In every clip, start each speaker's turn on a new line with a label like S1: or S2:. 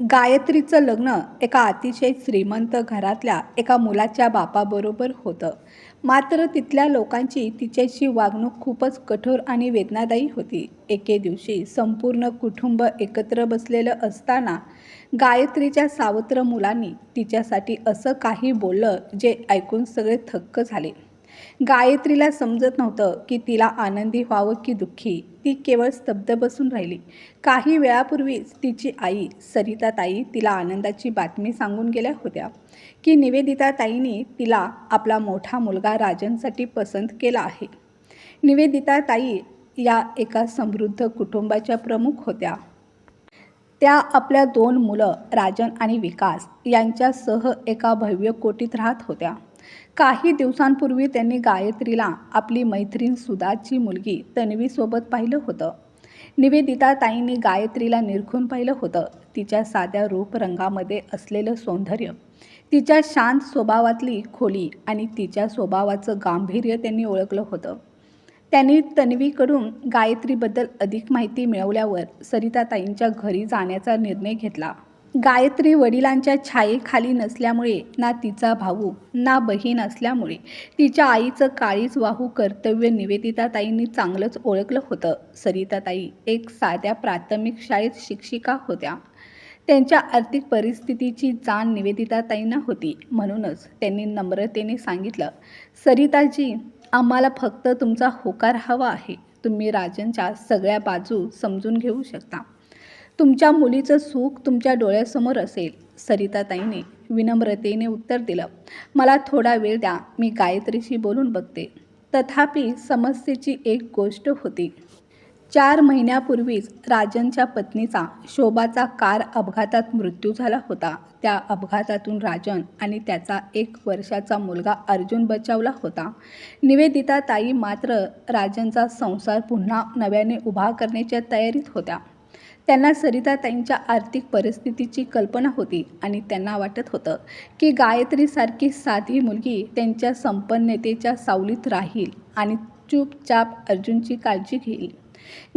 S1: गायत्रीचं लग्न एका अतिशय श्रीमंत घरातल्या एका मुलाच्या बापाबरोबर होतं. मात्र तिथल्या लोकांची तिच्याशी वागणूक खूपच कठोर आणि वेदनादायी होती. एके दिवशी संपूर्ण कुटुंब एकत्र बसलेलं असताना गायत्रीच्या सावत्र मुलांनी तिच्यासाठी असं काही बोललं जे ऐकून सगळे थक्क झाले. गायत्रीला समजत नव्हतं की तिला आनंदी व्हावं की दुःखी. ती केवळ स्तब्ध बसून राहिली. काही वेळापूर्वीच तिची आई सरिता ताई तिला आनंदाची बातमी सांगून गेल्या होत्या की निवेदिता ताईंनी तिला आपला मोठा मुलगा राजनसाठी पसंत केला आहे. निवेदिता ताई या एका समृद्ध कुटुंबाच्या प्रमुख होत्या. त्या आपल्या दोन मुलं राजन आणि विकास यांच्यासह एका भव्य कोटीत राहत होत्या. काही दिवसांपूर्वी त्यांनी गायत्रीला आपली मैत्रीण सुधाची मुलगी तन्वीसोबत पाहिलं होतं. निवेदिता ताईंनी गायत्रीला निरखून पाहिलं होतं. तिच्या साध्या रूपरंगामध्ये असलेलं सौंदर्य तिच्या शांत स्वभावातली खोली आणि तिच्या स्वभावाचं गांभीर्य त्यांनी ओळखलं होतं. त्यांनी तन्वीकडून गायत्रीबद्दल अधिक माहिती मिळवल्यावर सरिताताईंच्या घरी जाण्याचा निर्णय घेतला. गायत्री वडिलांच्या छायेखाली नसल्यामुळे ना तिचा भाऊ ना बहीण असल्यामुळे तिच्या आईचं काळीच वाहू कर्तव्य निवेदिताताईंनी चांगलंच ओळखलं होतं. सरिताताई एक साध्या प्राथमिक शाळेत शिक्षिका होत्या. त्यांच्या आर्थिक परिस्थितीची जाण निवेदिताताईंना होती. म्हणूनच त्यांनी नम्रतेने सांगितलं सरिताजी आम्हाला फक्त तुमचा होकार हवा आहे. तुम्ही राजनच्या सगळ्या बाजू समजून घेऊ शकता. तुमच्या मुलीचं सुख तुमच्या डोळ्यासमोर असेल सरिताताईने विनम्रतेने उत्तर दिलं. मला थोडा वेळ द्या मी गायत्रीशी बोलून बघते. तथापि समस्येची एक गोष्ट होती. चार महिन्यापूर्वीच राजनच्या पत्नीचा शोभाचा कार अपघातात मृत्यू झाला होता. त्या अपघातातून राजन आणि त्याचा एक वर्षाचा मुलगा अर्जुन बचावला होता. निवेदिता ताई मात्र राजनचा संसार पुन्हा नव्याने उभा करण्याच्या तयारीत होत्या. त्यांना सरिताताईंच्या आर्थिक परिस्थितीची कल्पना होती आणि त्यांना वाटत होतं की गायत्रीसारखी साधी मुलगी त्यांच्या संपन्नतेच्या सावलीत राहील आणि चुपचाप अर्जुनची काळजी घेईल.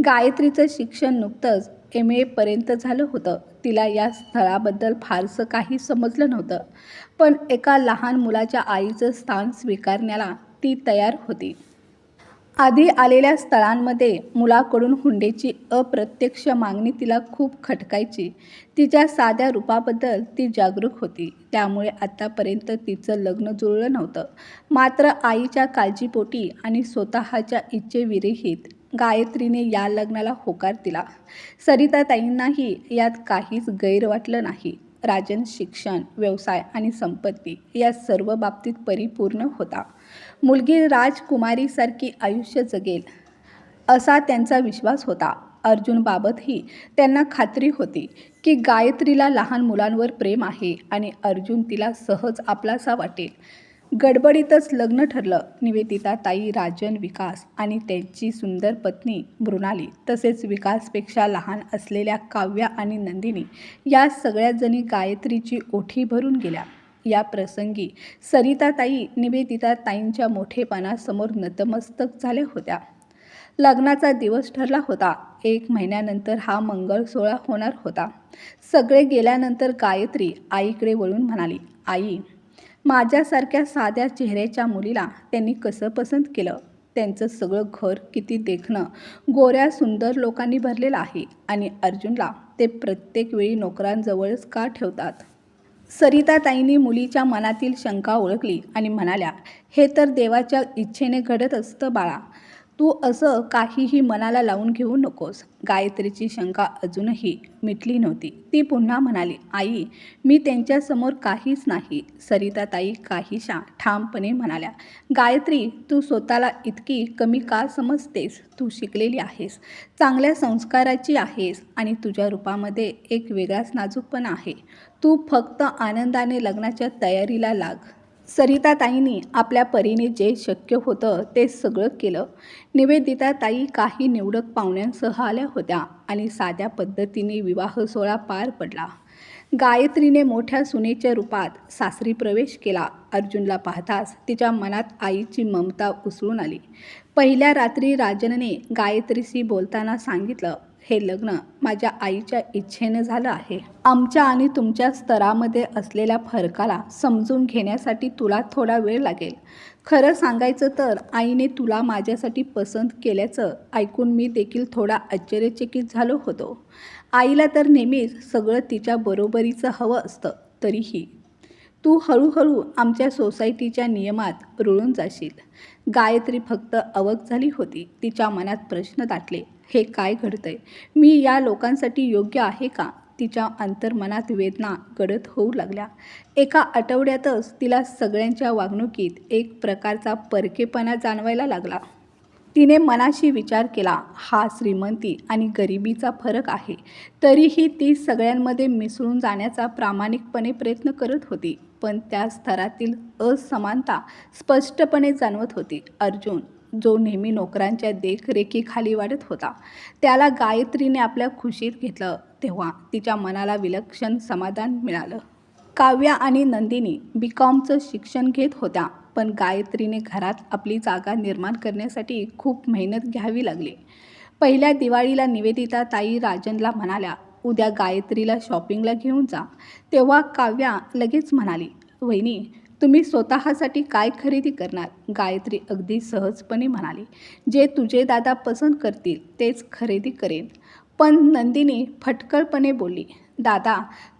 S1: गायत्रीचं शिक्षण नुकतंच एम एपर्यंत झालं होतं. तिला या स्थळाबद्दल फारसं काही समजलं नव्हतं. पण एका लहान मुलाच्या आईचं स्थान स्वीकारण्याला ती तयार होती. आधी आलेल्या स्थळांमध्ये मुलाकडून हुंड्याची अप्रत्यक्ष मागणी तिला खूप खटकायची. तिच्या साध्या रूपाबद्दल ती जागरूक होती. त्यामुळे आत्तापर्यंत तिचं लग्न जुळलं नव्हतं. मात्र आईच्या काळजीपोटी आणि स्वतःच्या इच्छेविरहित गायत्रीने या लग्नाला होकार दिला. सरिताताईंनाही यात काहीच गैर वाटलं नाही. राजन शिक्षण व्यवसाय आणि संपत्ती या सर्व बाबतीत परिपूर्ण होता. मुलगी राजकुमारीसारखी आयुष्य जगेल असा त्यांचा विश्वास होता. अर्जुनबाबतही त्यांना खात्री होती की गायत्रीला लहान मुलांवर प्रेम आहे आणि अर्जुन तिला सहज आपलासा वाटेल. गडबडीतच लग्न ठरलं. निवेदिता ताई राजन विकास आणि त्यांची सुंदर पत्नी मृणाली तसेच विकासपेक्षा लहान असलेल्या काव्या आणि नंदिनी या सगळ्या जणी गायत्रीची ओठी भरून गेल्या. या प्रसंगी सरिताताई निवेदिता ताईंच्या मोठेपणासमोर नतमस्तक झाल्या होत्या. लग्नाचा दिवस ठरला होता. एक महिन्यानंतर हा मंगळ सोहळा होणार होता. सगळे गेल्यानंतर गायत्री आईकडे वळून म्हणाली आई माझ्यासारख्या साध्या चेहऱ्याच्या मुलीला त्यांनी कसं पसंत केलं? त्यांचं सगळं घर किती देखणं? गोऱ्या सुंदर लोकांनी भरलेलं आहे आणि अर्जुनला ते प्रत्येक वेळी नोकरांजवळच का ठेवतात? सरिताताईंनी मुलीच्या मनातील शंका ओळखली आणि म्हणाल्या हे तर देवाच्या इच्छेने घडत असतं बाळा. तू असं काहीही मनाला लावून घेऊ नकोस गायत्रीची शंका अजूनही मिटली नव्हती. ती पुन्हा म्हणाली आई मी त्यांच्यासमोर काहीच नाही सरिताताई काहीशा ठामपणे म्हणाल्या गायत्री तू स्वतःला इतकी कमी का समजतेस? तू शिकलेली आहेस. चांगल्या संस्काराची आहेस आणि तुझ्या रूपामध्ये एक वेगळाच नाजूकपणा आहे. तू फक्त आनंदाने लग्नाच्या तयारीला लाग. सरिताताईंनी आपल्या परीने जे शक्य होतं ते सगळं केलं. निवेदिता ताई काही निवडक पाहुण्यांसह आल्या होत्या आणि साध्या पद्धतीने विवाह सोहळा पार पडला. गायत्रीने मोठ्या सुनेच्या रूपात सासरी प्रवेश केला. अर्जुनला पाहताच तिच्या मनात आईची ममता उसळून आली. पहिल्या रात्री राजनने गायत्रीशी बोलताना सांगितलं हे लग्न माझ्या आईच्या इच्छेनं झालं आहे. आमच्या आणि तुमच्या स्तरामध्ये असलेल्या फरकाला समजून घेण्यासाठी तुला थोडा वेळ लागेल. खरं सांगायचं तर आईने तुला माझ्यासाठी पसंत केल्याचं ऐकून मी देखील थोडा आश्चर्यचकित झालो होतो. आईला तर नेहमीच सगळं तिच्या बरोबरीचं हवं असतं तरीही. तू हळूहळू आमच्या सोसायटीच्या नियमात रुळून जाशील. गायत्री फक्त अवक झाली होती तिच्या मनात प्रश्न दाटले. हे काय घडतंय? मी या लोकांसाठी योग्य आहे का? तिच्या अंतर्मनात वेदना गडद होऊ लागल्या. एका आठवड्यातच तिला सगळ्यांच्या वागणुकीत एक प्रकारचा परकेपणा जाणवायला लागला. तिने मनाशी विचार केला हा श्रीमंती आणि गरिबीचा फरक आहे. तरीही ती सगळ्यांमध्ये मिसळून जाण्याचा प्रामाणिकपणे प्रयत्न करत होती पण त्या स्तरातील असमानता स्पष्टपणे जाणवत होती. अर्जुन जो नेहमी नोकरांच्या देखरेखीखाली वाढत होता त्याला गायत्रीने आपल्या खुशीत घेतलं तेव्हा तिच्या मनाला विलक्षण समाधान मिळालं. काव्या आणि नंदिनी बी कॉमचं शिक्षण घेत होत्या पण गायत्रीने घरात आपली जागा निर्माण करण्यासाठी खूप मेहनत घ्यावी लागली. पहिल्या दिवाळीला निवेदिता ताई राजनला म्हणाल्या उद्या गायत्रीला शॉपिंगला घेऊन जा. तेव्हा काव्या लगेच म्हणाली वहिनी तुम्ही स्वतःसाठी काय खरेदी करणार? गायत्री अगदी सहजपणे म्हणाली. जे तुझे दादा पसंत करतील तेच खरेदी करेन. पण नंदिनी फटकळपणे बोलली दादा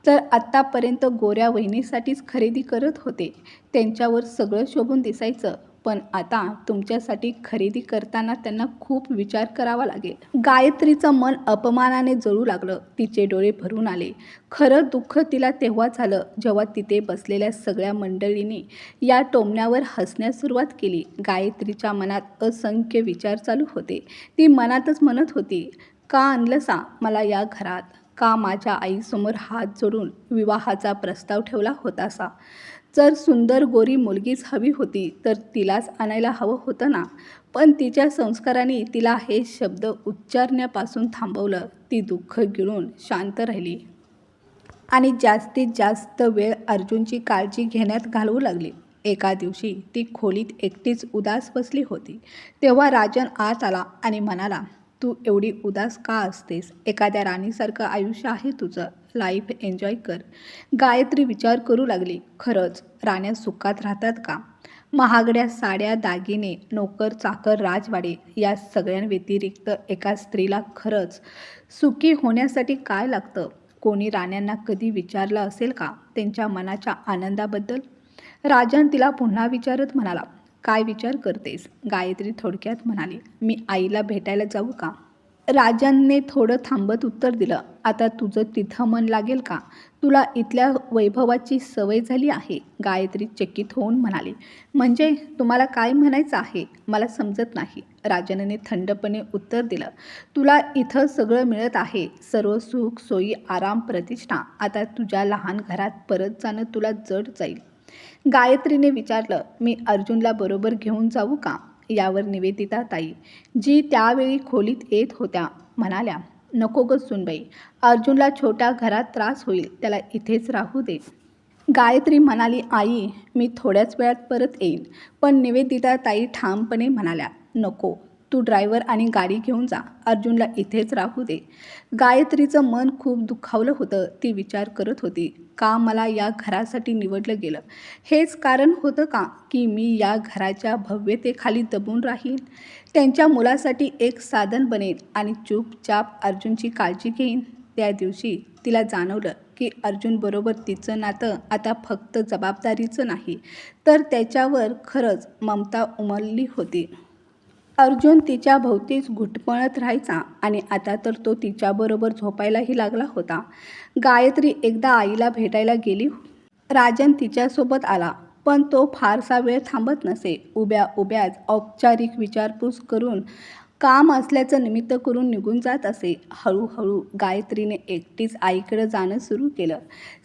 S1: तर आत्तापर्यंत गोऱ्या वहिनीसाठीच खरेदी करत होते. त्यांच्यावर सगळं शोभून दिसायचं. पण आता तुमच्यासाठी खरेदी करताना त्यांना खूप विचार करावा लागेल. गायत्रीचं मन अपमानाने जळू लागलं. तिचे डोळे भरून आले. खरं दुःख तिला तेव्हा झालं जेव्हा तिथे बसलेल्या सगळ्या मंडळींनी या टोमण्यावर हसण्यास सुरुवात केली. गायत्रीच्या मनात असंख्य विचार चालू होते. ती मनातच म्हणत होती का आणलंसा मला या घरात? का माझ्या आईसमोर हात जोडून विवाहाचा प्रस्ताव ठेवला होतासा? जर सुंदर गोरी मुलगीच हवी होती तर तिलाच आणायला हवं होतं ना? पण तिच्या संस्काराने तिला हे शब्द उच्चारण्यापासून थांबवलं. ती दुःख गिळून शांत राहिली. आणि जास्तीत जास्त वेळ अर्जुनची काळजी घेण्यात घालवू लागली. एका दिवशी ती खोलीत एकटीच उदास बसली होती. तेव्हा राजन आत आला आणि म्हणाला तू एवढी उदास का असतेस? एखाद्या राणीसारखं आयुष्य आहे तुझं. लाईफ एन्जॉय कर. गायत्री विचार करू लागली. खरंच राण्या सुखात राहतात का? महागड्या साड्या दागिने नोकर चाकर राजवाडे या सगळ्यांव्यतिरिक्त एका स्त्रीला खरंच सुखी होण्यासाठी काय लागतं? कोणी राण्यांना कधी विचारलं असेल का? त्यांच्या मनाच्या आनंदाबद्दल? राजन तिला पुन्हा विचारत म्हणाला काय विचार करतेस? गायत्री थोडक्यात म्हणाली मी आईला भेटायला जाऊ का? राजांनी थोडं थांबत उत्तर दिलं आता तुझं तिथं मन लागेल का? तुला इथल्या वैभवाची सवय झाली आहे? गायत्री चकित होऊन म्हणाली म्हणजे तुम्हाला काय म्हणायचं आहे? मला समजत नाही. राजनने थंडपणे उत्तर दिलं तुला इथं सगळं मिळत आहे. सर्व सुख सोयी आराम प्रतिष्ठा. आता तुझ्या लहान घरात परत जाणं तुला जड जाईल. गायत्रीने विचारलं मी अर्जुनला बरोबर घेऊन जाऊ का? यावर निवेदिता ताई जी त्यावेळी खोलीत येत होत्या म्हणाल्या नको ग सुनबाई अर्जुनला छोट्या घरात त्रास होईल त्याला इथेच राहू दे. गायत्री म्हणाली आई मी थोड्याच वेळात परत येईन. पण निवेदिता ताई ठामपणे म्हणाल्या नको तू ड्रायव्हर आणि गाडी घेऊन जा अर्जुनला इथेच राहू दे. गायत्रीचं मन खूप दुखावलं होतं ती विचार करत होती. का मला या घरासाठी निवडलं गेलं? हेच कारण होतं का की मी या घराच्या भव्यतेखाली दबून राहीन? त्यांच्या मुलासाठी एक साधन बनेन आणि चुपचाप अर्जुनची काळजी घेईन. त्या दिवशी तिला जाणवलं की अर्जुनबरोबर तिचं नातं आता फक्त जबाबदारीचं नाही तर त्याच्यावर खरंच ममता उमलली होती. अर्जुन तिच्या भोवतीच घुटमळत राहायचा आणि आता तर तो तिच्याबरोबर झोपायलाही लागला होता. गायत्री एकदा आईला भेटायला गेली. राजन तिच्यासोबत आला पण तो फारसा वेळ थांबत नसे. उभ्या उभ्याच औपचारिक विचारपूस करून काम असल्याचं निमित्त करून निघून जात असे. हळूहळू गायत्रीने एकटीच आईकडे जाणं सुरू केलं.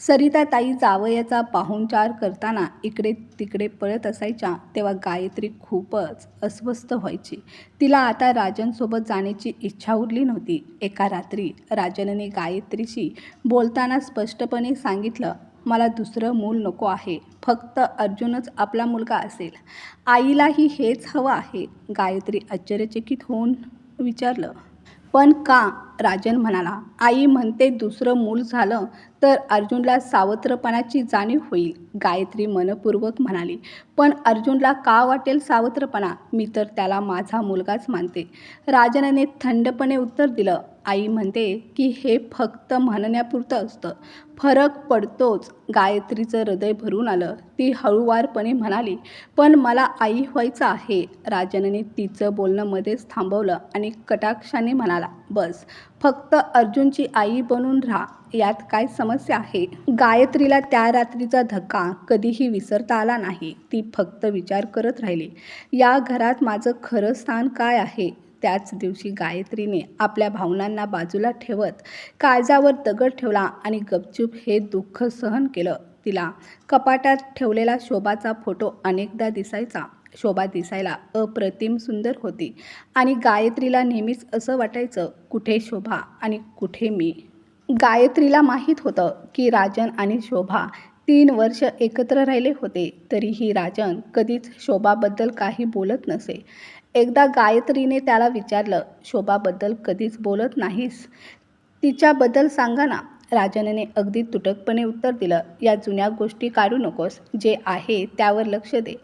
S1: सरिता ताई जावयाचा पाहुणचार करताना इकडे तिकडे पळत असायच्या. तेव्हा गायत्री खूपच अस्वस्थ व्हायची. तिला आता राजनसोबत जाण्याची इच्छा उरली नव्हती. एका रात्री राजनने गायत्रीशी बोलताना स्पष्टपणे सांगितलं मला दुसरं मूल नको आहे. फक्त अर्जुनच आपला मुलगा असेल. आईलाही हेच हवं आहे. गायत्री आश्चर्यचकित होऊन विचारलं. पण का? राजन म्हणाला आई म्हणते दुसरं मूल झालं तर अर्जुनला सावत्रपणाची जाणीव होईल. गायत्री मनपूर्वक म्हणाली पण अर्जुनला का वाटेल सावत्रपणा? मी तर त्याला माझा मुलगाच मानते. राजनने थंडपणे उत्तर दिलं आई म्हणते की हे फक्त म्हणण्यापुरतं असतं. फरक पडतोच. गायत्रीचं हृदय भरून आलं. ती हळूवारपणे म्हणाली पण मला आई व्हायचं आहे. राजनने तिचं बोलणं मध्येच थांबवलं आणि कटाक्षाने म्हणाला बस. फक्त अर्जुनची आई बनून राहा. यात काय समस्या आहे? गायत्रीला त्या रात्रीचा धक्का कधीही विसरता आला नाही. ती फक्त विचार करत राहिली या घरात माझं खरं स्थान काय आहे? त्याच दिवशी गायत्रीने आपल्या भावनांना बाजूला ठेवत काळजावर दगड ठेवला आणि गपचूप हे दुःख सहन केलं. तिला कपाटात ठेवलेला शोभाचा फोटो अनेकदा दिसायचा. शोभा दिसायला अप्रतिम सुंदर होती आणि गायत्रीला नेहमीच असं वाटायचं कुठे शोभा आणि कुठे मी? गायत्रीला माहीत होतं की राजन आणि शोभा तीन वर्ष एकत्र राहिले होते तरीही राजन कधीच शोभाबद्दल काही बोलत नसे. एकदा गायत्रीने त्याला विचारलं शोभाबद्दल कधीच बोलत नाहीस? तिच्याबद्दल सांगा ना. राजनने अगदी तुटकपणे उत्तर दिलं या जुन्या गोष्टी काढू नकोस जे आहे त्यावर लक्ष दे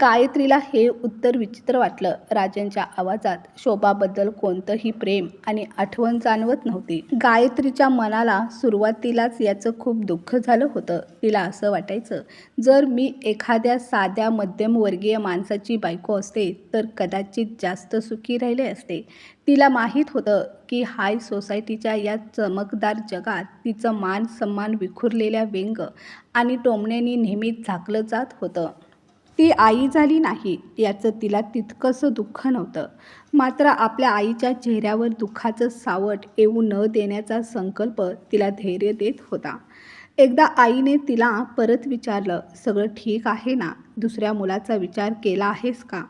S1: गायत्रीला हे उत्तर विचित्र वाटलं. राजनच्या आवाजात शोभाबद्दल कोणतंही प्रेम आणि आठवण जाणवत नव्हती. गायत्रीच्या मनाला सुरुवातीलाच याचं खूप दुःख झालं होतं. तिला असं वाटायचं जर मी एखाद्या साध्या मध्यमवर्गीय माणसाची बायको असते तर कदाचित जास्त सुखी राहिले असते. तिला माहीत होतं की हाय सोसायटीच्या या चमकदार जगात तिचं मान सन्मान विखुरलेल्या व्यंग आणि टोमण्यानी नेहमीच झाकलं जात होतं. ती आई झाली नाही याचं तिला तितकंसं दुःख नव्हतं. मात्र आपल्या आईच्या चेहऱ्यावर दुःखाचं सावट येऊ न देण्याचा संकल्प तिला धैर्य देत होता. एकदा आईने तिला परत विचारलं सगळं ठीक आहे ना? दुसऱ्या मुलाचा विचार केला आहेस का?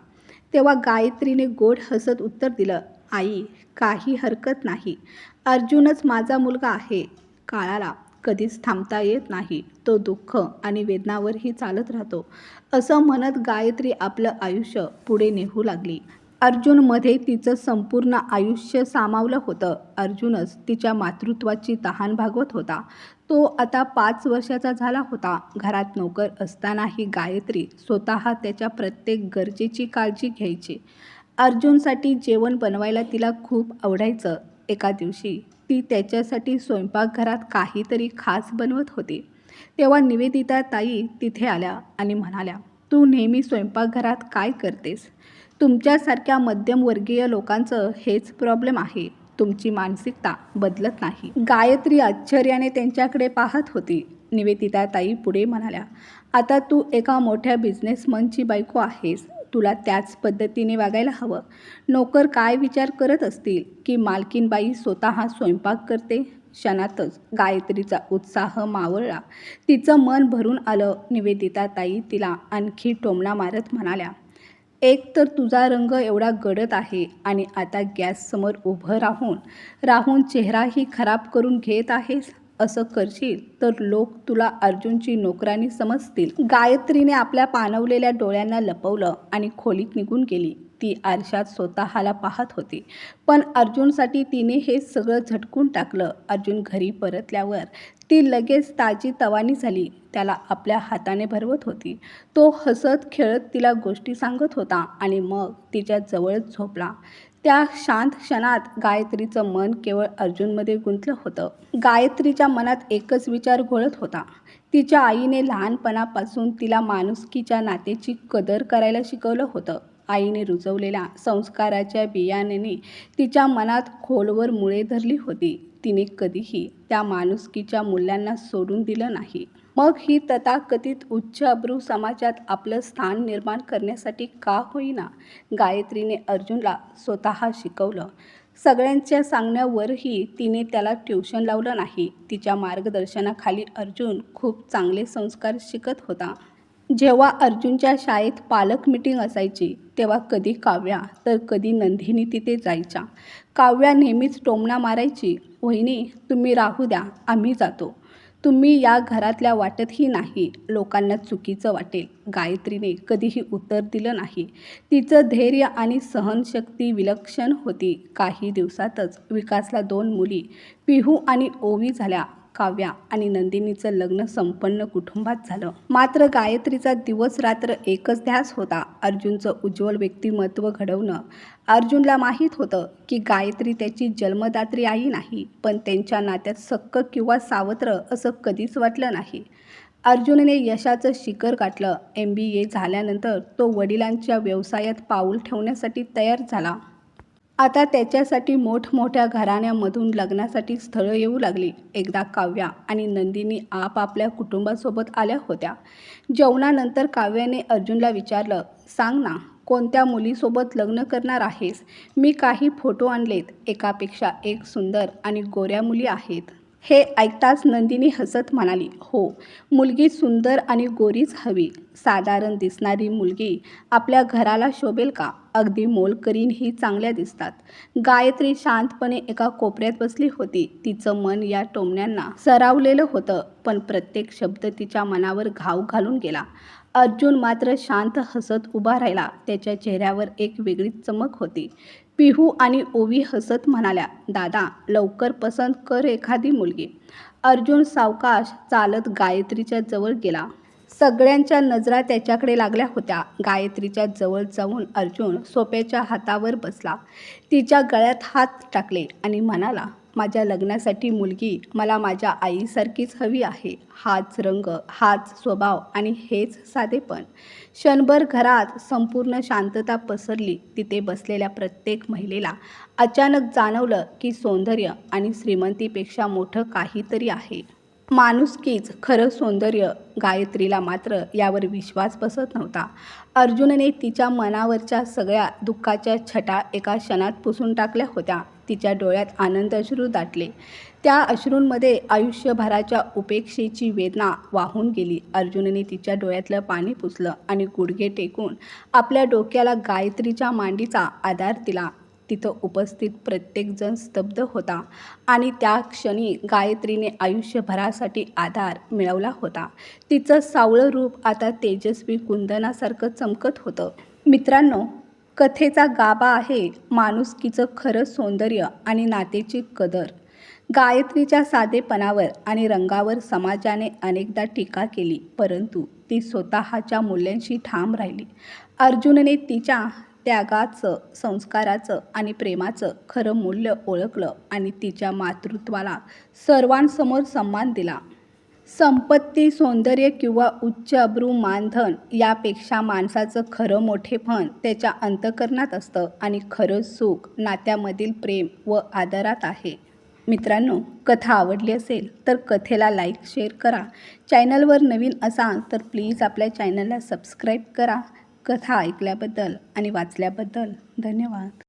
S1: तेव्हा गायत्रीने गोड हसत उत्तर दिलं आई काही हरकत नाही. अर्जुनच माझा मुलगा आहे. काळाला कधीच थांबता येत नाही. तो दुःख आणि वेदनावरही चालत राहतो. असं म्हणत गायत्री आपलं आयुष्य पुढे नेहू लागली. अर्जुनमध्ये तिचं संपूर्ण आयुष्य सामावलं होतं. अर्जुनच तिच्या मातृत्वाची तहान भागवत होता. तो आता पाच वर्षाचा झाला होता. घरात नोकर असतानाही गायत्री स्वतः त्याच्या प्रत्येक गरजेची काळजी घ्यायची. अर्जुनसाठी जेवण बनवायला तिला खूप आवडायचं. एका दिवशी ती त्याच्यासाठी स्वयंपाकघरात काहीतरी खास बनवत होती. तेव्हा निवेदिता ताई तिथे आल्या आणि म्हणाल्या तू नेहमी स्वयंपाकघरात काय करतेस? तुमच्यासारख्या मध्यमवर्गीय लोकांचं हेच प्रॉब्लेम आहे. तुमची मानसिकता बदलत नाही. गायत्री आश्चर्याने त्यांच्याकडे पाहत होती. निवेदिता ताई पुढे म्हणाल्या आता तू एका मोठ्या बिझनेसमनची बायको आहेस. तुला त्याच पद्धतीने वागायला हवं. नोकर काय विचार करत असतील की मालकीनबाई स्वतः स्वयंपाक करते? क्षणातच गायत्रीचा उत्साह मावळला. तिचं मन भरून आलं निवेदिता ताई तिला आणखी टोमणा मारत म्हणाल्या एक तर तुझा रंग एवढा गडद आहे आणि आता गॅससमोर उभं राहून राहून चेहराही खराब करून घेत आहेस? असं करशील तर लोक तुला अर्जुनची नोकरानी समजतील. गायत्रीने आपल्या पाणवलेल्या डोळ्यांना लपवलं आणि खोलीत निघून गेली. ती आरशात स्वतःला पाहत होती. पण अर्जुनसाठी तिने हे सगळं झटकून टाकलं. अर्जुन घरी परतल्यावर ती लगेच ताजी तवानी झाली. त्याला आपल्या हाताने भरवत होती. तो हसत खेळत तिला गोष्टी सांगत होता आणि मग तिच्या जवळच झोपला. त्या शांत क्षणात गायत्रीचं मन केवळ अर्जुनमध्ये गुंतलं होतं. गायत्रीच्या मनात एकच विचार घोळत होता. तिच्या आईने लहानपणापासून तिला माणुसकीच्या नातेची कदर करायला शिकवलं होतं. आईने रुजवलेल्या संस्काराच्या बियाण्याने तिच्या मनात खोलवर मुळे धरली होती. तिने कधीही त्या माणुसकीच्या मूल्यांना सोडून दिलं नाही. मग ही तथाकथित उच्च अब्रू समाजात आपलं स्थान निर्माण करण्यासाठी का होईना गायत्रीने अर्जुनला स्वतः शिकवलं. सगळ्यांच्या सांगण्यावरही तिने त्याला ट्युशन लावलं नाही. तिच्या मार्गदर्शनाखाली अर्जुन खूप चांगले संस्कार शिकत होता. जेव्हा अर्जुनच्या शाळेत पालक मिटिंग असायची तेव्हा कधी काव्या तर कधी नंदिनी तिथे जायच्या. काव्या नेहमीच टोमणा मारायची वहिनी तुम्ही राहू द्या आम्ही जातो. तुम्ही या घरातल्या वाटतही नाही. लोकांना चुकीचं वाटेल. गायत्रीने कधीही उत्तर दिलं नाही. तिचं धैर्य आणि सहनशक्ती विलक्षण होती. काही दिवसातच विकासला दोन मुली पिहू आणि ओवी झाल्या. काव्या आणि नंदिनीचं लग्न संपन्न कुटुंबात झालं. मात्र गायत्रीचा दिवस रात्र एकच ध्यास होता. अर्जुनचं उज्ज्वल व्यक्तिमत्व घडवणं अर्जुनला माहीत होतं की गायत्री त्याची जन्मदात्री आई नाही पण त्यांच्या नात्यात सक्क किंवा सावत्र असं कधीच वाटलं नाही. अर्जुनने यशाचं शिखर गाठलं. एम बी ए झाल्यानंतर तो वडिलांच्या व्यवसायात पाऊल ठेवण्यासाठी तयार झाला. आता त्याच्यासाठी मोठमोठ्या घराण्यामधून लग्नासाठी स्थळं येऊ लागली. एकदा काव्या आणि नंदिनी आपापल्या कुटुंबासोबत आल्या होत्या. जेवणानंतर काव्याने अर्जुनला विचारलं सांग ना कोणत्या मुलीसोबत लग्न करणार आहेस? मी काही फोटो आणलेत. एकापेक्षा एक सुंदर आणि गोऱ्या मुली आहेत. हे ऐकताच नंदिनी हसत म्हणाली हो मुलगी सुंदर आणि गोरीच हवी. साधारण दिसणारी मुलगी आपल्या घराला शोभेल का? अगदी मोलकरीनही चांगल्या दिसतात. गायत्री शांतपणे एका कोपऱ्यात बसली होती. तिचं मन या टोमण्यांना सरावलेलं होतं पण प्रत्येक शब्द तिच्या मनावर घाव घालून गेला. अर्जुन मात्र शांत हसत उभा राहिला. त्याच्या चेहऱ्यावर एक वेगळीच चमक होती. पिहू आणि ओवी हसत म्हणाल्या दादा लवकर पसंत कर एखादी मुलगी. अर्जुन सावकाश चालत गायत्रीच्या जवळ गेला. सगळ्यांच्या नजरा त्याच्याकडे लागल्या होत्या. गायत्रीच्या जवळ जाऊन अर्जुन सोप्याच्या हातावर बसला. तिच्या गळ्यात हात टाकले आणि म्हणाला माझ्या लग्नासाठी मुलगी मला माझ्या आईसारखीच हवी आहे. हाच रंग हाच स्वभाव आणि हेच साधेपण क्षणभर घरात संपूर्ण शांतता पसरली. तिथे बसलेल्या प्रत्येक महिलेला अचानक जाणवलं की सौंदर्य आणि श्रीमंतीपेक्षा मोठं काहीतरी आहे. माणुसकीच खरं सौंदर्य गायत्रीला मात्र यावर विश्वास बसत नव्हता. अर्जुनने तिच्या मनावरच्या सगळ्या दुःखाच्या छटा एका क्षणात पुसून टाकल्या होत्या. तिच्या डोळ्यात आनंद अश्रू दाटले. त्या अश्रूंमध्ये आयुष्यभराच्या उपेक्षेची वेदना वाहून गेली. अर्जुनने तिच्या डोळ्यातलं पाणी पुसलं आणि गुडघे टेकून आपल्या डोक्याला गायत्रीच्या मांडीचा आधार दिला. तिथं उपस्थित प्रत्येकजण स्तब्ध होता आणि त्या क्षणी गायत्रीने आयुष्यभरासाठी आधार मिळवला होता. तिचं सावळं रूप आता तेजस्वी कुंदनासारखं चमकत होतं. मित्रांनो कथेचा गाभा आहे माणुसकीचं खरं सौंदर्य आणि नातेची कदर. गायत्रीच्या साधेपणावर आणि रंगावर समाजाने अनेकदा टीका केली परंतु ती स्वतःच्या मूल्यांशी ठाम राहिली. अर्जुनने तिच्या त्यागाचं संस्काराचं आणि प्रेमाचं खरं मूल्य ओळखलं आणि तिच्या मातृत्वाला सर्वांसमोर सन्मान दिला. संपत्ती सौंदर्य किंवा उच्च अब्रू मानधन यापेक्षा माणसाचं खरं मोठेपण त्याच्या अंतकरणात असतं आणि खरं सुख नात्यामधील प्रेम व आदरात आहे. मित्रांनो कथा आवडली असेल तर कथेला लाईक शेअर करा. चॅनलवर नवीन असाल तर प्लीज आपल्या चॅनलला सबस्क्राईब करा. कथा ऐकल्याबद्दल आणि वाचल्याबद्दल धन्यवाद.